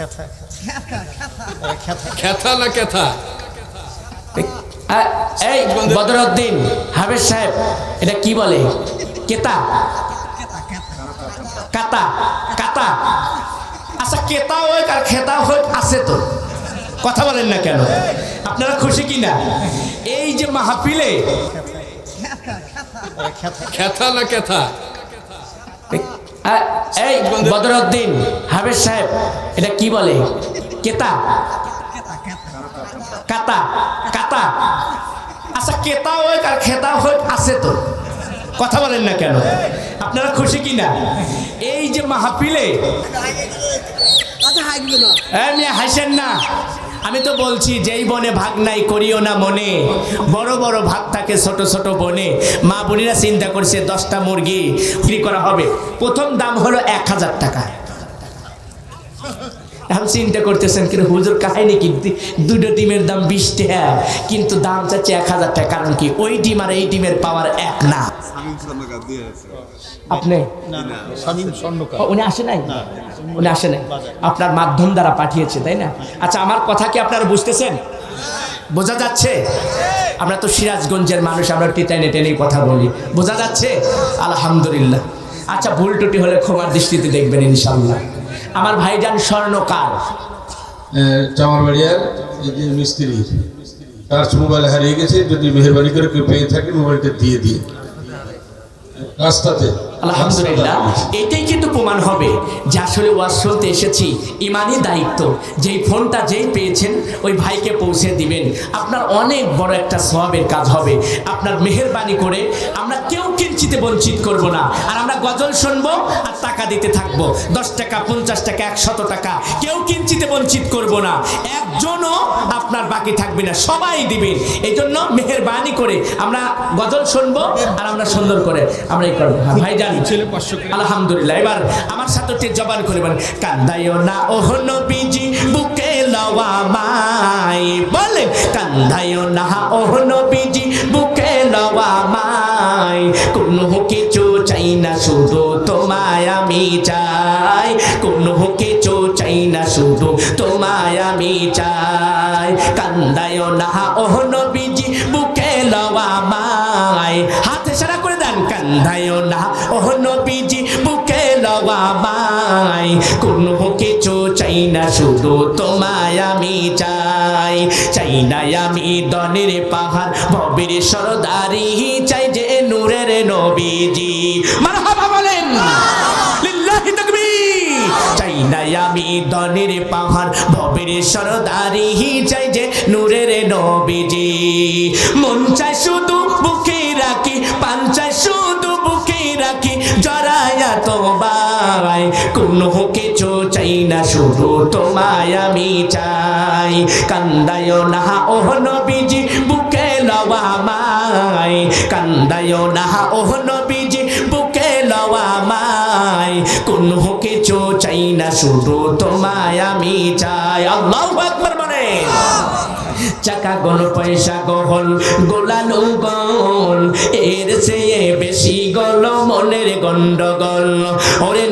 খেথা খেথা না কেথা আ, এই বদরউদ্দিন হাবেজ সাহেব এটা কি বলে? কেতা। কাতা কাতা। আচ্ছা কেতা হোক আর খেতা হোক আছে তো। কথা বলেন না কেন? আপনারা খুশি কি না এই যে মাহফিলে খেথা না কেথা এই বদরউদ্দিন হাবেজ সাহেব এটা কি বলে? কেতা। কাতা কাতা। আচ্ছা কেতা হোক আর খেতা হোক আছে তো। কথা বলেন না কেন? আপনারা খুশি কিনা? এই যে মাহফিলে আমি হাসেন না। আমি তো বলছি যেই বনে ভাগ নাই করিও না মনে। বড় বড় ভাগ থাকে ছোট ছোট বনে। মা বোনেরা চিন্তা করছে দশটা মুরগি বিক্রি করা হবে। প্রথম দাম হলো এক হাজার টাকা। এখন চিন্তা করতেছেন কিন্তু হুজুর কাহিনী কি? দি- দুটো ডিমের দাম বিশ টাকা কিন্তু দাম চাচ্ছে এক হাজার টাকা। কারণ কি ওই ডিম আর এই ডিমের পাওয়ার এক না। আপনি? উনি আসে নাই? উনি আসে নাই। আপনার মাধ্যম দ্বারা পাঠিয়েছে তাই না? আচ্ছা আমার কথা কি আপনারা বুঝতেছেন? বোঝা যাচ্ছে? আমরা তো সিরাজগঞ্জের মানুষ আমরা টেনে টেনেই কথা বলি। বোঝা যাচ্ছে? আলহামদুলিল্লাহ। আচ্ছা ভুল টুটি হলে ক্ষমার দৃষ্টিতে দেখবেন ইনশাল্লাহ আমার ভাইজান স্বর্ণকার। চামারবাড়িয়ার মিস্ত্রি তার মোবাইল হারিয়ে গেছে যদি মেহরবানি করে কেউ পেয়ে থাকে মোবাইলটা দিয়ে দিয়ে রাস্তাতে। আলহামদুলিল্লাহ এটাই কিন্তু প্রমাণ হবে যে আসলে ওয়াজ শুনতে এসেছি ইমানই দায়িত্ব। যেই ফোনটা যেই পেয়েছেন ওই ভাইকে পৌঁছে দিবেন। আপনার অনেক বড় একটা সওয়াবের কাজ হবে। আপনার মেহেরবানি করে আমরা কেউ কিঞ্চিতে বঞ্চিত করব না। আর আমরা গজল শুনব আর টাকা দিতে থাকব। দশ টাকা পঞ্চাশ টাকা একশত টাকা কেউ কিঞ্চিতে বঞ্চিত করব না। একজনও আপনার বাকি থাকবে না সবাই দিবেন। এই জন্য মেহেরবানি করে আমরা গজল শুনব আর আমরা সুন্দর করে আমরা এই করব। হ্যাঁ, ভাইজান আলহামদুলিল্লাহ এবার আমার সাথে জবান করে বলেন কান্দাইও না ওহ নবীজি বুকে লওয়া মাই। বলেন কান্দাইও না ওহ নবীজি বুকে লওয়া মাই। কোনো কিছু চাই না শুধু তোমায় আমি চাই। কোনো কিছু চাই না শুধু তোমায় আমি চাই। কান্দাইও না ওহ নবীজি বুকে লওয়া মাই। হাতে সারা করে দেন কান্দাইও না মাই কোনো কিছু চাই না, শুধু তোমায় আমি চাই। চাই না আমি দনের পাহাড়, ভবের সরদারি, চাই যে নূরের নবীজি। বলেন। আমি দনের পাহাড়, ভবের সরদারি, চাই যে নূরের নবীজি। মন চাই শুধু বুকে রাখি পান চাই শুধু বুকে রাখি জরায়া তোমায় কোনো কিছু চাই না, শুধু তোমায় আমি চাই। কান্দায় না, ওহ নবীজি, বুকে লওয়া মাই। কান্দায় না, ওহ নবীজি, বুকে লওয়া মাই। কোনো কিছু চাই না, শুধু তোমায় আমি চাই। আল্লাহু চাকা গল পয়সা গহল গোলালো গল এর চেয়ে বেশি গল মনের গন্ডগোল। ওরে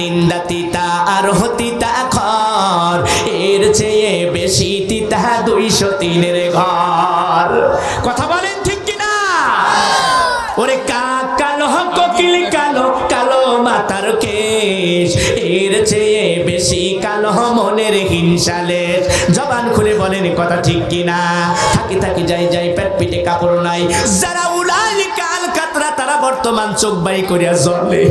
নিন্দা তিতা, আর হতিতা খর, এর চেয়ে বেশি তিতা দুইশো তিনের ঘর। কথা বলেন মনের হিংসালের জবান খুলে বলেন, কথা ঠিক কিনা? থাকি থাকি যাই যাই, পেট পিটে কাপড় নাই। যারা উড়াই কাল কাতরা তারা বর্তমান চোখ বাই করিয়া জ্বলে।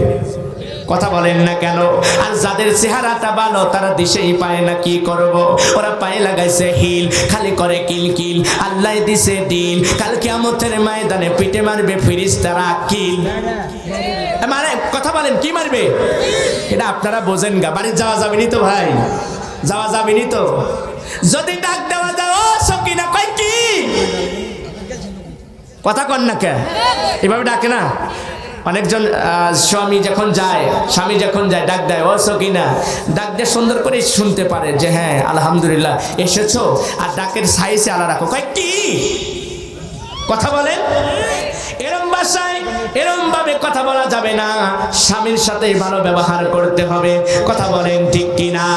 কথা বলেন না কেন? আর যাদের চেহারাটা ভালো, তারা দিশেই পায় না, কি করব? ওরা পায়ে লাগাইছে হিল, খালি করে কিল কিল আল্লাহ দিছে দিল, কাল কিয়ামতের ময়দানে পিটে মারবে ফিরিস তারা কিল মানে কথা বলেন, কি মারবে? এটা আপনারা বোঝেন গা, বাড়ি যাওয়া যাবেনি তো ভাই? যাওয়া যাবে নি তো? যদি ডাক দেওয়া যায়, ও সকিনা কই কি? কথা কন না কে? এভাবে ডাকে না। অনেকজন স্বামী যখন যায়, স্বামী যখন যায়, ডাক দেয়, ও সকিনা ডাক দিয়ে সুন্দর করে শুনতে পারে যে হ্যাঁ আলহামদুলিল্লাহ, এসেছ। আর ডাকের সাইজে আলা রাখো। কয় কি? কথা বলেন। এরমভাবে কথা বলা যাবে না। স্বামীর সাথে ভালো ব্যবহার করতে হবে। কথা বলেন ঠিক কিনা?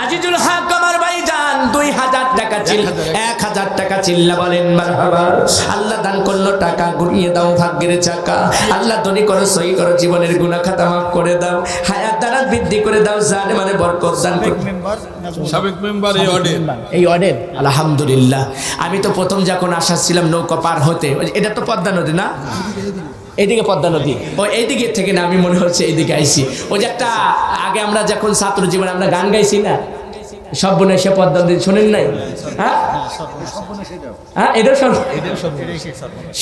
আজিজুল হক আমার ভাই যান দুই হাজার টাকা চিল্লা এক হাজার টাকা চিল্লা বলেন মারহাবা। আল্লাহ দান করল টাকা ঘুরিয়ে দাও ভাগ্যের চাকা। আল্লাহ ধনী করো সহি করো জীবনের গুণা খাতা মাফ করে দাও। হায়াত দ্বারা বৃদ্ধি করে দাও জান মানে বরকত দান করে। সাবেক মেম্বার এই অর্ডের আলহামদুলিল্লাহ। আমি তো প্রথম যখন আসা ছিলাম নৌকা পার হতে এটা তো পদ্মা নদী না? এইদিকে পদ্মা নদী। ও এইদিকে থেকে না আমি মনে হচ্ছে এইদিকে আইছি। ওই যে একটা আগে আমরা যখন ছাত্র জীবনে আমরা গান গাইছি না সব বোন এসে পদ্মা নদী শোনেন নাই? হ্যাঁ? হ্যাঁ এটাও সব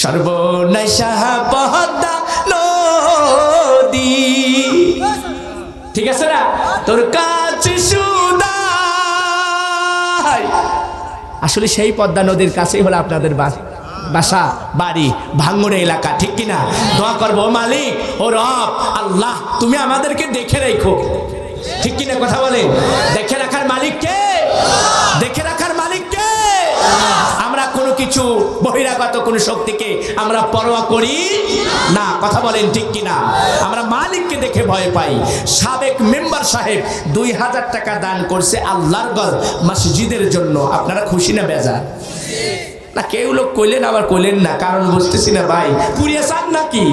সর্বনাশা পদ্মা নদী। ঠিক আছে না? তোর কাছে আসলে সেই পদ্মা নদীর কাছেই হলো আপনাদের বাস- বাসা, বাড়ি ভাঙ্গুরে এলাকা, ঠিক কিনা? দোয়া করব মালিক, ও রব, আল্লাহ, তুমি আমাদেরকে দেখে রেখো। ঠিক কিনা কথা বলে? দেখে রাখার মালিককে দেখে রাখার মালিক কে? আমরা কোনো কিছু বহিরাগত কোনো শক্তিকে আমরা পরোয়া করি না। কথা বলেন ঠিক কিনা? আমরা মালিককে দেখে ভয় পাই। সাবেক মেম্বার সাহেব দুই হাজার টাকা দান করছে আল্লাহর গড় মসজিদের জন্য। আপনারা খুশি না বেজার? না, কেউ লোক কইলেন, আবার কইলেন না। কারণ বুঝতেছি না ভাই। পুড়িয়ে চান নাকি?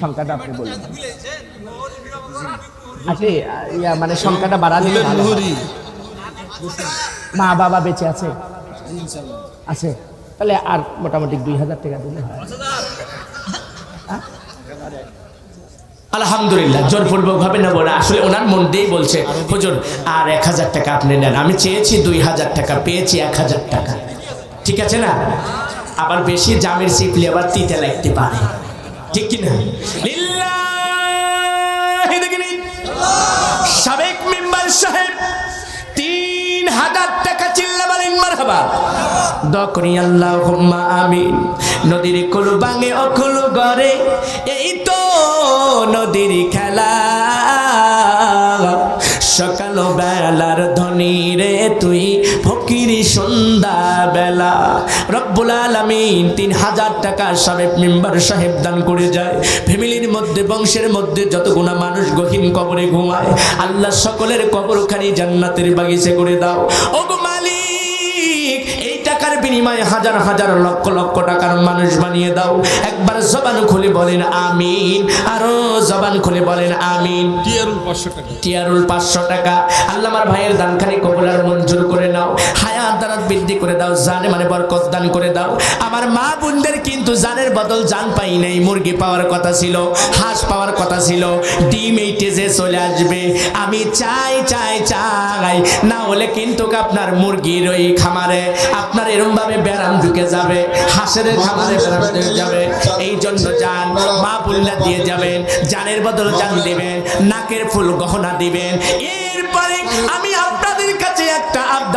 সংখ্যাটা আপনি বলুন আচ্ছা ইয়া মানে সংখ্যাটা বাড়া দিলে ভালো মা বাবা বেঁচে আছে? আছে। তাহলে আর মোটামুটি দুই হাজার টাকা দিলে? আলহামদুলিল্লাহ জোরপূর্বক ভাবে নেব না। আসলে ওনার মন দিয়েই বলছে হুজুর আর এক হাজার টাকা আপনি নেন। আমি চেয়েছি দুই হাজার টাকা পেয়েছি এক হাজার টাকা। ঠিক আছে না? আবার বেশি জামের সিপলি আবার তিতে লাগতে পারে। ঠিক কি না। দেখিনি। সাবেক মেম্বার সাহেব, তিন হাজার টাকা চিল্লা বলেন মারহাবা। দকনি আল্লাহ আমিন। নদীর কুল বাঙে অকুল গড়ে, এই তো নদীর খেলা। সকাল বেলার ধনী রে তুই, ফকিরি সন্ধ্যা বেলা। রব্বুল আলমিন তিন হাজার টাকা সাহেব মেম্বার সাহেব দান করে যায়। ফ্যামিলির মধ্যে, বংশের মধ্যে যত গুণা মানুষ গহীন কবরে ঘুমায়, আল্লাহ সকলের কবরখানি জান্নাতের বাগিচে করে দাও। টাকার বিনিময়ে হাজার হাজার লক্ষ লক্ষ টাকার মানুষ বানিয়ে দাও। একবার জবান খুলে বলেন আমিন। আরও জবান খুলে বলেন আমিন। টিয়ারুল পাঁচশো টাকা। টিয়ারুল পাঁচশো টাকা। আল্লাহ আমার ভাইয়ের দানখানি কবুলার মঞ্জুর করে নাও। হায়াত বৃদ্ধি করে দাও, জানে মানে বরকত দান করে দাও। আমার মা বোনদের কিন্তু জানের বদল জান পাই নাই, মুরগি পাওয়ার কথা ছিল, হাঁস পাওয়ার কথা ছিল, ডিম এই টেজে চলে আসবে। আমি চাই চাই চাই, না হলে কিন্তু আপনার মুরগির ওই খামারে আপনার এরম ভাবে ব্যারাম ঢুকে যাবে, হাঁসের খামারে ব্যারাম ঢুকে যাবে। এই জন্য যান মা বুল্লা দিয়ে যাবেন, জানের বদল জান দিবেন, নাকের ফুল গহনা দিবেন। এরপরে আমি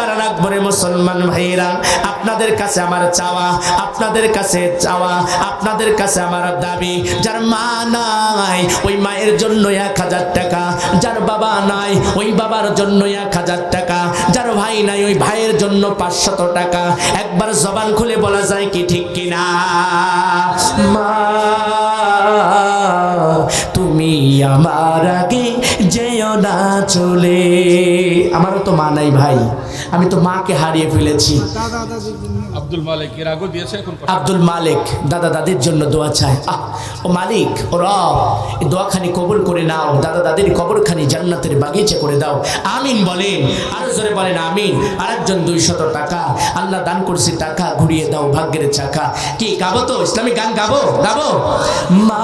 আবদার রাখব মুসলমান ভাইরা আপনাদের কাছে আমার চাওয়া, আপনাদের কাছে চাওয়া, আপনাদের কাছে আমার দাবি, যার মা নাই, ওই মায়ের জন্য এক হাজার টাকা, যার বাবা নাই, ওই বাবার জন্য এক হাজার টাকা, যার ভাই নাই, ওই ভাইয়ের জন্য পাঁচশত টাকা। একবার জবান খুলে বলা যায় কি ঠিক কিনা? মা, তুমি আমার আগে যেও না চলে। আমারও তো মা নাই ভাই। আমি তো মাকে হারিয়ে ফেলেছি। আব্দুল মালিক এর আগেও দিয়েছে এখন আব্দুল মালিক দাদা দাদির জন্য দোয়া চায়। আহ ও মালিক ও রব এই দোয়াখানি কবুল করে নাও। দাদা দাদির কবরখানি জান্নাতের বাগিচা করে দাও। আমিন বলেন আরও জোরে বলেন আমিন। আরেকজন দুইশত টাকা। আল্লাহ দান করছি টাকা ঘুরিয়ে দাও ভাগ্যের চাকা। কি গাবো তো? ইসলামিক গান গাবো? গাবো? মা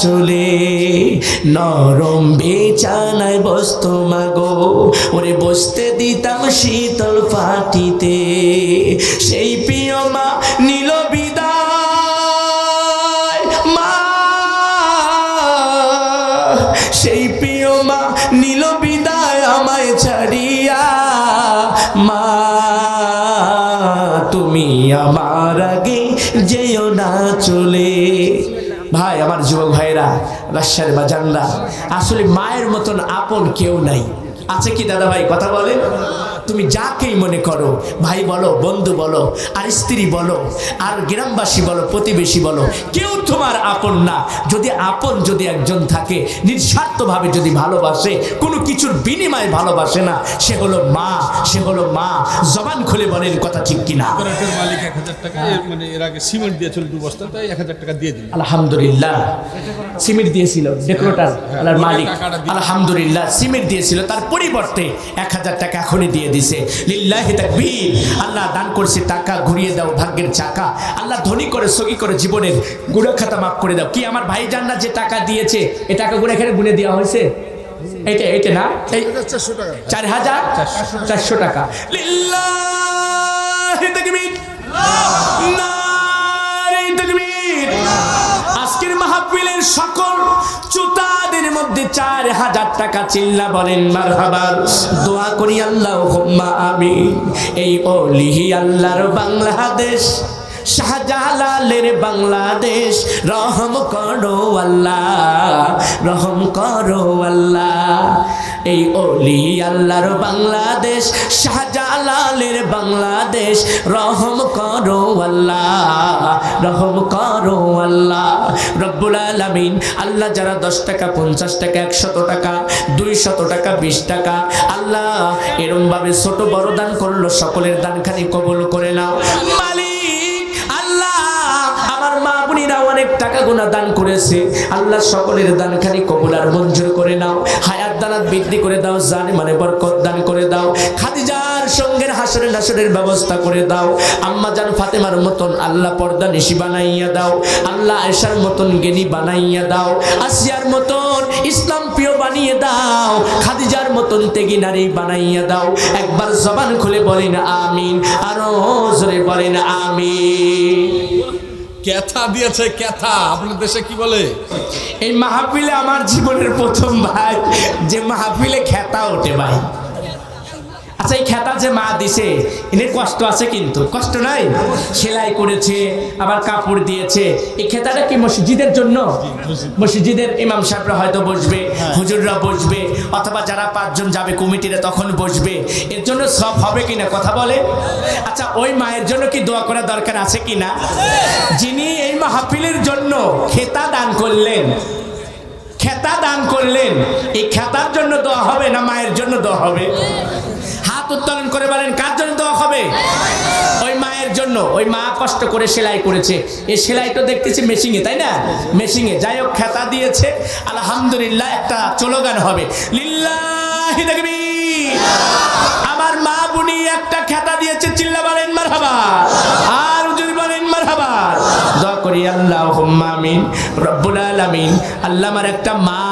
চলে। নরম বেচানায় বসত মাগো ওরে বসতে দিতাম শীতল ফাটিতে সেই প্রিয় মা নীল বিদায়। মা! সেই প্রিয় মা নীল বিদায় আমায় ছাড়িয়া। মা! তুমি আমার আগে যেও না চলে। ভাই, আমার যুবক ভাইরা রাশিয়ার বা জানলা, আসলে মায়ের মতন আপন কেউ নাই। আছে কি দাদা ভাই কথা বলে তুমি যাকেই মনে করো ভাই বলো বন্ধু বলো আর স্ত্রী বলো আর গ্রামবাসী বলো প্রতিবেশী বলো কেউ তোমার আপন না। যদি আপন যদি একজন থাকে নিঃস্বার্থভাবে যদি ভালোবাসে কোনো কিছুর বিনিময়ে ভালোবাসে না সে হলো মা সে হলো মা। জবান খুলে বলেন কথা ঠিক কিনা। মালিক এক হাজার টাকা মানে এর আগে সিমেন্ট দিয়েছিল দু বস্তা তাই এক হাজার টাকা দিয়ে দিল। আলহামদুলিল্লাহ। সিমেন্ট দিয়েছিল ডেকোরেটার আল্লাহর মালিক। আলহামদুলিল্লাহ সিমেন্ট দিয়েছিল। তার পরিবর্তে এক হাজার টাকা এখনই দিয়ে দিছে। লিল্লাহি তাকবীর। আল্লাহ দান করছে টাকা ঘুরিয়ে দাও ভাগ্যের চাকা। আল্লাহ ধনী করে সগি করে জীবনের গুণা খাতা মাফ করে দাও। কি আমার ভাই জান না যে টাকা দিয়েছে এই টাকাগুলো এখানে গুনে দেওয়া হয়েছে? এইটা এইটা না? এই চারশো টাকা। চার হাজার চারশো টাকা। লিল্লাহি তাকবীর। নারে তাকবীর। আজকের মাহফিলের সকল চুতাদের মধ্যে চার হাজার টাকা চিল্লা বলেন মারহাবার দোয়া করি আল্লাহ আমিন। এই অলিহি আল্লাহর বাংলাদেশ, শাহজালালের বাংলাদেশ। রহম করো আল্লাহ, রহম করো আল্লাহ। এই অলি আল্লাহর বাংলাদেশ, শাহজালালের বাংলাদেশ। রহম করো আল্লাহ, রহম করো আল্লাহ। রব্বুল আলামিন, আল্লাহ যারা দশ টাকা, পঞ্চাশ টাকা, একশত টাকা, দুইশত টাকা, বিশ টাকা, আল্লাহ এরম ভাবে ছোট বড় দান করল, সকলের দানখানি কবল করে নাও। টাকা গোনা দান করেছে। আল্লাহ সকলের দানখানি কবুল আর মঞ্জুর করে নাও। হায়াত দানাত বৃদ্ধি করে দাও, জানে মানে বরকত দান করে দাও। খাদিজার সঙ্গের হাসরের নাসরের ব্যবস্থা করে দাও। আম্মা জান ফাতেমার মতন আল্লাহ পর্দা নিশি বানাইয়া দাও। আল্লাহ আয়েশার মতন জ্ঞানী বানাইয়া দাও। আসিয়ার মতন ইসলাম প্রিয় বানিয়ে দাও। খাদিজার মতন তেগি নারী বানাইয়া দাও। একবার জবান খুলে বলেন আমিন। আরও জোরে বলেন আমিন। ক্যাথা দিয়েছে ক্যাথা আপনার দেশে কি বলে? এই মাহফিলে আমার জীবনের প্রথম ভাই, যে মাহফিলে খেতা ওঠে ভাই। আচ্ছা এই খেতা যে মা দিছে এনের কষ্ট আছে কিন্তু কষ্ট নাই? সেলাই করেছে আবার কাপড় দিয়েছে। এই খেতাটা কি মসজিদের জন্য? মসজিদের ইমাম সাহেবরা হয়তো বসবে হুজুররা বসবে অথবা যারা পাঁচজন যাবে কমিটিরা তখন বসবে। এর জন্য সব হবে কিনা কথা বলে? আচ্ছা ওই মায়ের জন্য কি দোয়া করা দরকার আছে কিনা? যিনি এই মাহফিলের জন্য খেতা দান করলেন খেতা দান করলেন এই খেতার জন্য দোয়া হবে না মায়ের জন্য দোয়া হবে? উত্তোলন করে বলেন, কার জন্য দোয়া হবে? ওই মায়ের জন্য। ওই মা কষ্ট করে সেলাই করেছে। এই সেলাই তো দেখতেছি মেশিংয়ে তাই না? মেশিংয়ে যাই হোক, খেতা দিয়েছে। আলহামদুলিল্লাহ, একটা চলোগান হবে। লিল্লাহি তাকবীর। আমার মা বুনি একটা খেতা দিয়েছে চিল্লা বলেন বলেন মারহাবা দোয়া করি আল্লাহ আমিন। রব্বুল আলামিন আল্লাহ আমার একটা মা,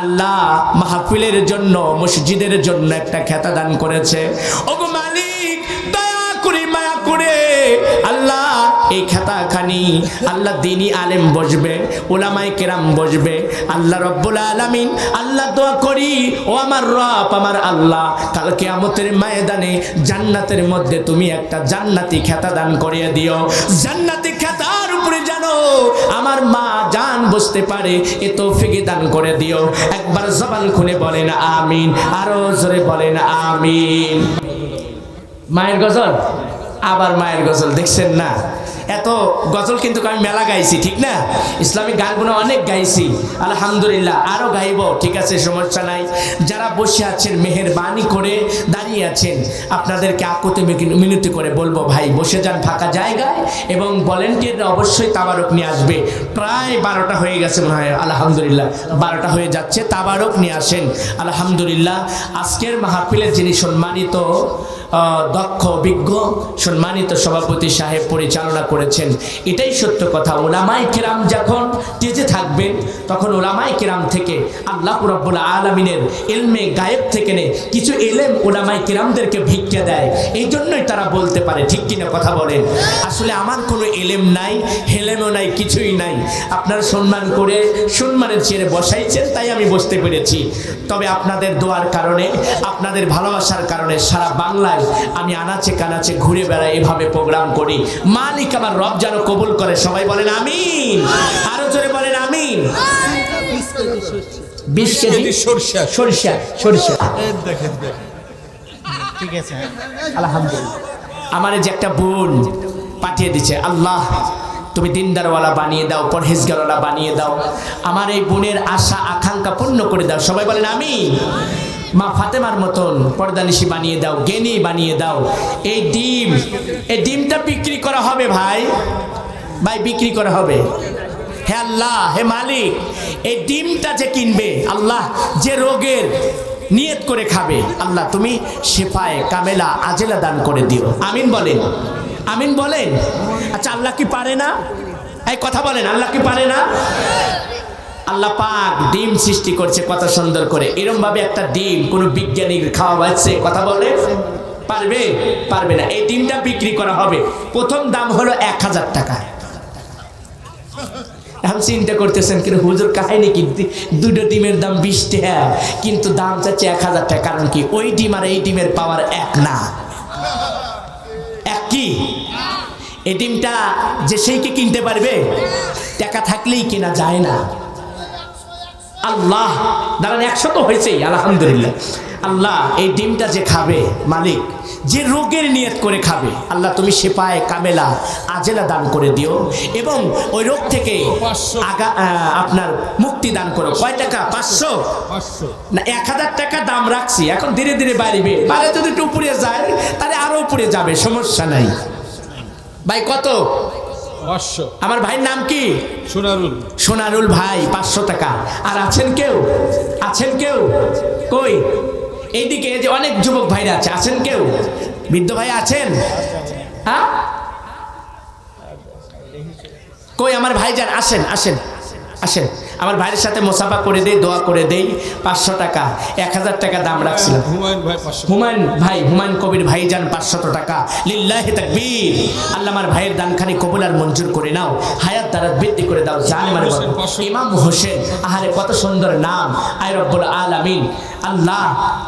আল্লাহ মাহফিলের জন্য, মসজিদের জন্য একটা খেতা দান করেছে। ওগো মালিক, দয়া করে মায়া করে আল্লাহ এই খাতাখানি আল্লাহ দিনী আলেম বসবে ওলামাই কেরাম বসবে, আল্লাহ রব্বুল আলামিন, আল্লাহ দোয়া করি, ও আমার রব, আমার আল্লাহ কালকে আমতের ময়দানে জান্নাতের মধ্যে তুমি একটা জান্নাতি খেতা দান করিয়ে দিও। জান্নাতি আমার মা জান বুঝতে পারে, এ তো তৌফিকে দান করে দিও। একবার জবান খুলে বলেন আমিন, আরও জোরে বলেন আমিন। মায়ের গজল? আবার মায়ের গজল, দেখছেন না? এত গজল কিন্তু আমি মেলা গাইছি, ঠিক না? ইসলামিক গানগুলো অনেক গাইছি, আলহামদুলিল্লাহ আরও গাইব, ঠিক আছে, সমস্যা নাই। যারা বসে আছেন, মেহেরবানি করে দাঁড়িয়ে আছেন, আপনাদেরকে আকুতে মিনতি করে বলব, ভাই, বসে যান ফাঁকা জায়গায় এবং ভলেন্টিয়ার অবশ্যই তাবারক নিয়ে আসবে। প্রায় বারোটা হয়ে গেছে মনে হয়, আলহামদুলিল্লাহ। বারোটা হয়ে যাচ্ছে, তাবারক নিয়ে আসেন, আলহামদুলিল্লাহ। আজকের মাহফিলের যিনি সম্মানিত দক্ষ অভিজ্ঞ সম্মানিত সভাপতি সাহেব পরিচালনা করেছেন। এটাই সত্য কথা। ওলামাই কেরাম যখন টেজে থাকবেন, তখন ওলামাই কেরাম থেকে আল্লাহ রব্বুল আলমিনের এলমে গায়েব থেকে নে কিছু এলেম ওলামাই কেরামদেরকে ভিক্ষা দেয়। এই জন্যই তারা বলতে পারে, ঠিক কিনা কথা বলেন? আসলে আমার কোনো এলেম নাই হেলেমও নাই, কিছুই নাই। আপনার সম্মান করে সম্মানের চেয়ে বসাইছেন, তাই আমি বসতে পেরেছি। তবে আপনাদের দোয়ার কারণে, আপনাদের ভালোবাসার কারণে সারা বাংলায় আমি আনাচে কানাচে ঘুরে বেড়াই এভাবে প্রোগ্রাম করি। মালিক আমার রব যেন কবুল করে সবাই বলেন আমিন। আরও জোরে বলেন আমিন। বিশ কেজি সরষা। সরিষা সরিষা। ঠিক আছে। আলহামদুলিল্লাহ। আমার এই যে একটা বোন পাঠিয়ে দিচ্ছে আল্লাহ তুমি দিনদারওয়ালা বানিয়ে দাও পরহেজগারওয়ালা বানিয়ে দাও। আমার এই বোনের আশা আকাঙ্ক্ষা পূর্ণ করে দাও সবাই বলেন আমি মা ফাতেমার মতন পর্দানিশি বানিয়ে দাও, গেনি বানিয়ে দাও। এই ডিম, এই ডিমটা বিক্রি করা হবে ভাই। ভাই, বিক্রি করা হবে। হে আল্লাহ, হে মালিক, এই ডিমটা যে কিনবে, আল্লাহ যে রোগের নিয়ত করে খাবে, আল্লাহ তুমি শেফায়, কামেলা, আজেলা দান করে দিও। আমিন বলেন। আমিন বলেন? আচ্ছা আল্লাহ কি পারে না? এই কথা বলেন, আল্লাহ কি পারে না? আল্লাহ পাক ডিম সৃষ্টি করছে কত সুন্দর করে। এরম ভাবে একটা ডিম কোনো বিজ্ঞানীর খাওয়া হচ্ছে কথা বলে? পারবে? পারবে না। এই ডিমটা বিক্রি করা হবে। প্রথম দাম হলো এক হাজার টাকা। এখন চিন্তা করতেছেন, কিন্তু হুজুর কাহিনী কি? দুটো ডিমের দাম বিশ টাকা, কিন্তু দাম চাচ্ছে এক হাজার টাকা। কারণ কি? ওই ডিম আর এই ডিমের পাওয়ার এক না। এক কি? এই ডিমটা যে সেইকে কিনতে পারবে, টাকা থাকলেই কেনা যায় না। আল্লাহ দাঁড়ান একশো তো হয়েছেই আলহামদুলিল্লাহ। আল্লাহ এই ডিমটা যে খাবে মালিক যে রোগের নিয়ত করে খাবে আল্লাহ তুমি সেপায় কামেলা আজেলা দান করে দিও এবং ওই রোগ থেকে আগা আপনার মুক্তি দান করো। কয় টাকা? পাঁচশো? না এক হাজার টাকা দাম রাখছি। এখন ধীরে ধীরে বাড়বে। বাড়ে যদি একটু উপরে যায় তাহলে আরও উপরে যাবে সমস্যা নাই। ভাই কত? পাঁচশো। আমার ভাইয়ের নাম কি? সোনারুল। সোনারুল ভাই পাঁচশো টাকা। আর আছেন কেউ? আছেন কেউ? কই? এইদিকে এই যে অনেক যুবক ভাইরা আছে আছেন কেউ? বৃদ্ধ ভাই আছেন? হ্যাঁ? কই আমার ভাই ভাইজান আসেন আসেন। আসেন আমার ভাইয়ের সাথে মোসাফা করে দেই দোয়া করে দেই পাঁচশো টাকা এক হাজার টাকা দাম রাখছিলাম। হুমায়ুন ভাই হুমায়ুন ভাই হুমায়ুন কবির ভাই যান পাঁচশত টাকা। লিল্লাহি তাকবীর। আল্লাহ আমার ভাইয়ের দানখানি কবুল আর মঞ্জুর করে নাও। হায়াত দ্বারা বৃদ্ধি করে দাও জান মানে ইমাম হোসেন আহারে কত সুন্দর নাম। আয় রব্বুল আলামিন। আল্লাহ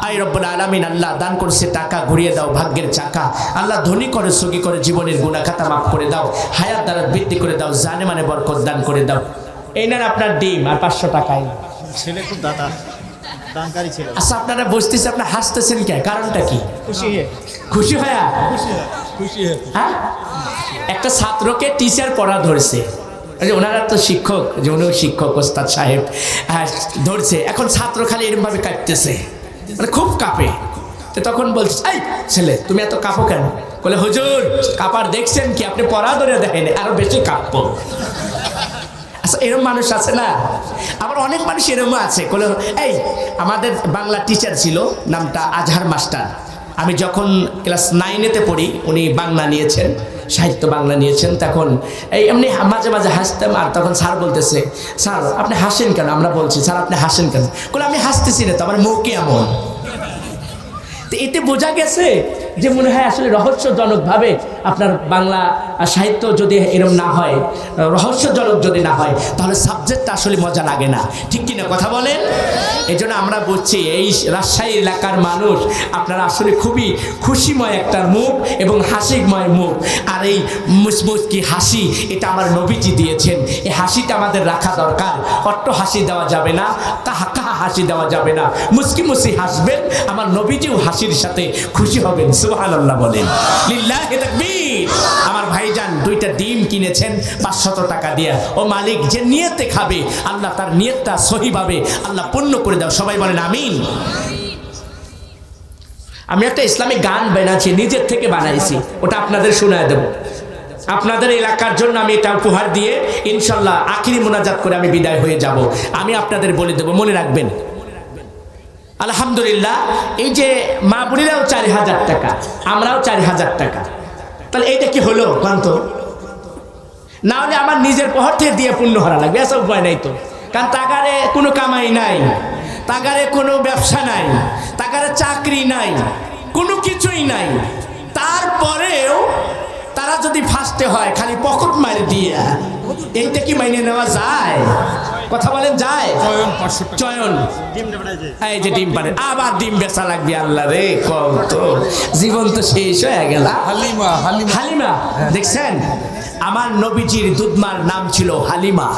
আয় রব্বুল আলামিন আল্লাহ দান করছে টাকা ঘুরিয়ে দাও ভাগ্যের চাকা। আল্লাহ ধনী করে সুখী করে জীবনের গুণা খাতা মাফ করে দাও। হায়াত দ্বারা বৃদ্ধি করে দাও জানে মানে বরকত দান করে দাও। এই নেন আপনার ডিম আর পাঁচশো টাকায়। ছেলে খুব দাতা দানকারী ছিল। আচ্ছা আপনারা বুঝতেছে আপনার হাসতেছেন কে? কারণটা কি? খুশি হয়ে খুশি হয়ে? খুশি হয়ে হ্যাঁ? একটা ছাত্রকে টিচার পড়া ধরছে। ওনারা তো শিক্ষক যে উনিও শিক্ষক ওস্তাদ সাহেব হ্যাঁ ধরছে। এখন ছাত্র খালি এরকমভাবে কাঁপতেছে মানে খুব কাঁপে। তো তখন বলছে এই ছেলে তুমি এত কাঁপো কেন? বলে হুজুর কাপার দেখছেন কি? আপনি পড়া ধরে দেখেন আরও বেশি কাঁপবো। আচ্ছা এরকম মানুষ আছে না? আবার অনেক মানুষ এরকম আছে। বলে এই, আমাদের বাংলা টিচার ছিল, নামটা আজহার মাস্টার। আমি যখন ক্লাস নাইনেতে পড়ি, উনি বাংলা নিয়েছেন, সাহিত্য বাংলা নিয়েছেন, তখন এই এমনি মাঝে মাঝে হাসতাম, আর তখন স্যার বলতেছে, স্যার, আপনি হাসেন কেন? আমরা বলছি, স্যার, আপনি হাসেন কেন? বলে আমি হাসতেছি না, তো আমার মুখ এমন। তো এতে বোঝা গেছে যে মনে হয় আসলে রহস্যজনকভাবে আপনার বাংলা সাহিত্য যদি এরম না হয়, রহস্যজনক যদি না হয়, তাহলে সাবজেক্টটা আসলে মজা লাগে না। ঠিক কিনা কথা বলেন? এই জন্য আমরা বলছি, এই রাজশাহী এলাকার মানুষ, আপনারা আসলে খুবই খুশিময় একটা মুখ এবং হাসিময় মুখ। আর এই মুচমুচকি হাসি, এটা আমার নবীজি দিয়েছেন। এই হাসিটা আমাদের রাখা দরকার। অট্ট হাসি দেওয়া যাবে না। কাহা হাসি দেওয়া যাবে না। মুসকি মুসকি হাসবেন, আমার নবীজিও হাসির সাথে খুশি হবেন। সুবহানাল্লাহ বলেন। লিল্লাহি তাকবীর। আমার ভাইজান দুইটা ডিম কিনেছেন, পাঁচশত টাকা দিয়ে। ও মালিক, যে নিয়তে খাবে, আল্লাহ তার নিয়তটা সহিভাবে আল্লাহ পূর্ণ করে দাও। সবাই বলেন, আমিন। আমি একটা ইসলামিক গান বানাচ্ছি, নিজের থেকে বানাইছি। ওটা আপনাদের শোনায় দেব। আপনাদের এলাকার জন্য আমি এটা উপহার দিয়ে ইনশাল্লাহ আখিরি মোনাজাত করে আমি বিদায় হয়ে যাব। আমি আপনাদের বলে দেবো, মনে রাখবেন। আলহামদুলিল্লাহ, এই যে মা বুড়িরাও চার হাজার টাকা, আমরাও চার হাজার টাকা। তাহলে এইটা কি হলো কান্ত না হলে আমার নিজের পহর থেকে দিয়ে পূর্ণ হারা লাগবে, এসব উপায় নাই তো। কারণ তাগারে কোনো কামাই নাই, তাগারে কোনো ব্যবসা নাই, তাগারে চাকরি নাই, কোনো কিছুই নাই। তারপরেও তারা যদি ফার্স্টে হয় খালি পকেট মারি দিয়ে এইটা কি মাইনে নেওয়া যায়? কথা বলেন যায়? চয়ন এই যে। ডিম পারে আবার ডিম বেচা লাগবে আল্লাহ রে কত জীবন তো শেষ হয়ে গেল। হালিমা হালিমা। হালিমা দেখছেন? আমার নবীজির দুধমার নাম ছিল হালিমা।